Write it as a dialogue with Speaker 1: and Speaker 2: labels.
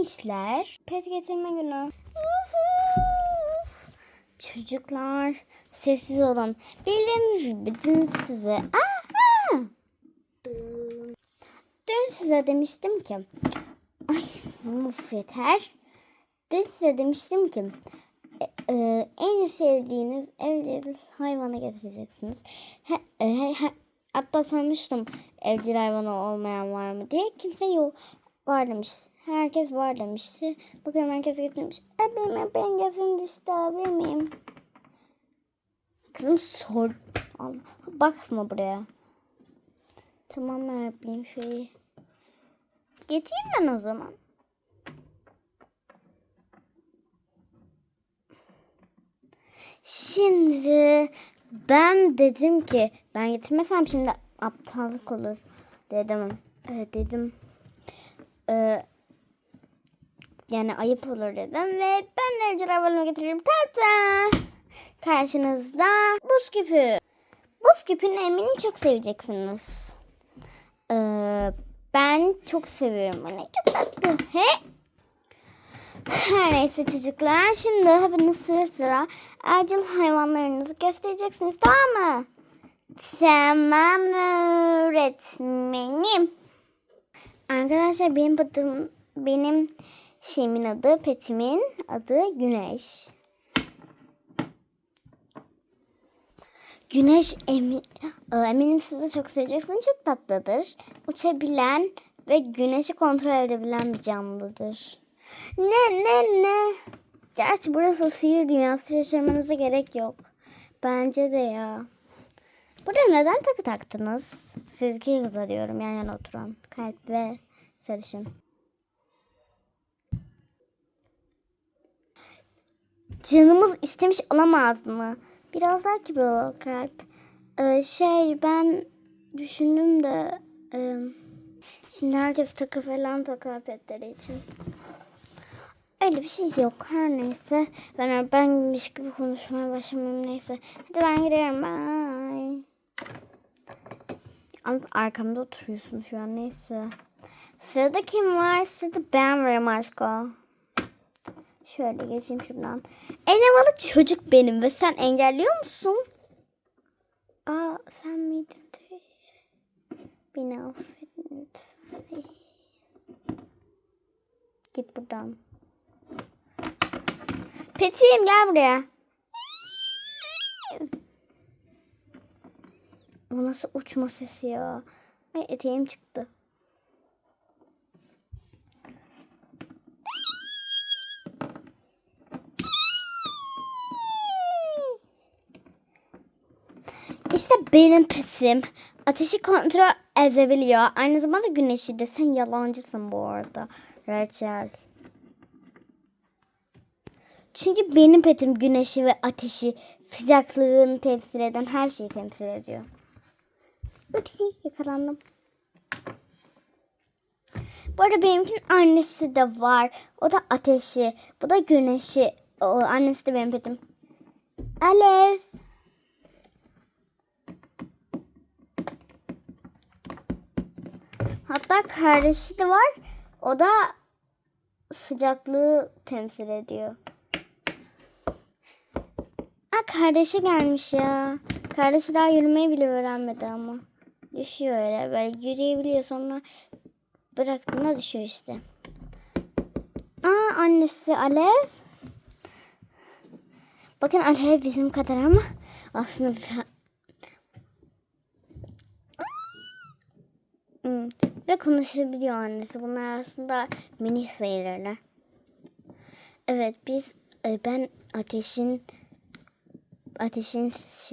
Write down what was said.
Speaker 1: gençler. Pet getirme günü. Çocuklar sessiz olun. Bildiğiniz gibi dün size... Aha! Dün size demiştim ki... Ay of yeter. Dün size demiştim ki... e, e, en sevdiğiniz evcil hayvanı getireceksiniz. He, e, he, he, hatta sormuştum evcil hayvanı olmayan var mı diye. Kimse yok. Var demiş. Herkes var demişti. Bakıyorum herkes getirmiş. Benim ben gözüm düştü benim. Kızım sor. Allah. Bakma buraya. Tamam yapayım şöyle. Geçeyim ben o zaman. Şimdi ben dedim ki ben getirmesem şimdi aptallık olur dedim. Ee, dedim. Ee, yani ayıp olur dedim ve ben evcil hayvanımı getiririm. Tata! Karşınızda buz küpü. Buz küpünü eminim çok seveceksiniz. Ee, ben çok seviyorum onu. Çok tatlı. He? Her neyse çocuklar. Şimdi hepiniz sıra sıra evcil hayvanlarınızı göstereceksiniz. Tamam mı? Tamam öğretmenim. Arkadaşlar benim adım benim şeyimin adı petimin adı Güneş. Güneş emin, eminim siz çok seveceksiniz. Çok tatlıdır. Uçabilen ve güneşi kontrol edebilen bir canlıdır. Ne ne ne. Gerçi burası sihir dünyası şaşırmanıza gerek yok. Bence de ya. Burada neden takı taktınız? Siz iki kıza diyorum yan yana oturan. Kalp ve sarışın. Canımız istemiş olamaz mı? Biraz daha kibar ol kalp. Ee, şey ben düşündüm de e, şimdi herkes takı falan takar petleri için. Öyle bir şey yok her neyse. Ben benmiş gibi konuşmaya başlamayayım neyse. Hadi ben gidiyorum bye. Yalnız arkamda oturuyorsun şu an neyse. Sırada kim var? Sırada ben varım aşkım. Şöyle geçeyim şuradan. En havalı çocuk benim ve sen engelliyor musun? Aa sen miydin? Beni affedin lütfen. Git buradan. Petim gel buraya. O nasıl uçma sesi ya? Ay eteğim çıktı. İşte benim pesim. Ateşi kontrol edebiliyor. Aynı zamanda güneşi de. Sen yalancısın bu arada. Rachel. Çünkü benim petim güneşi ve ateşi sıcaklığını temsil eden her şeyi temsil ediyor. Upsi yakalandım. Bu arada benimkinin annesi de var. O da ateşi. Bu da güneşi. O, annesi de benim petim. Alev. Hatta kardeşi de var. O da sıcaklığı temsil ediyor. Aa, kardeşi gelmiş ya. Kardeşi daha yürümeyi bile öğrenmedi ama. Düşüyor öyle. Böyle yürüyebiliyor sonra bıraktığında düşüyor işte. Aa annesi Alev. Bakın Alev bizim kadar ama aslında bir... Hmm. Ve konuşabiliyor annesi. Bunlar aslında mini sayılırlar. Evet biz e, ben ateşin ateşin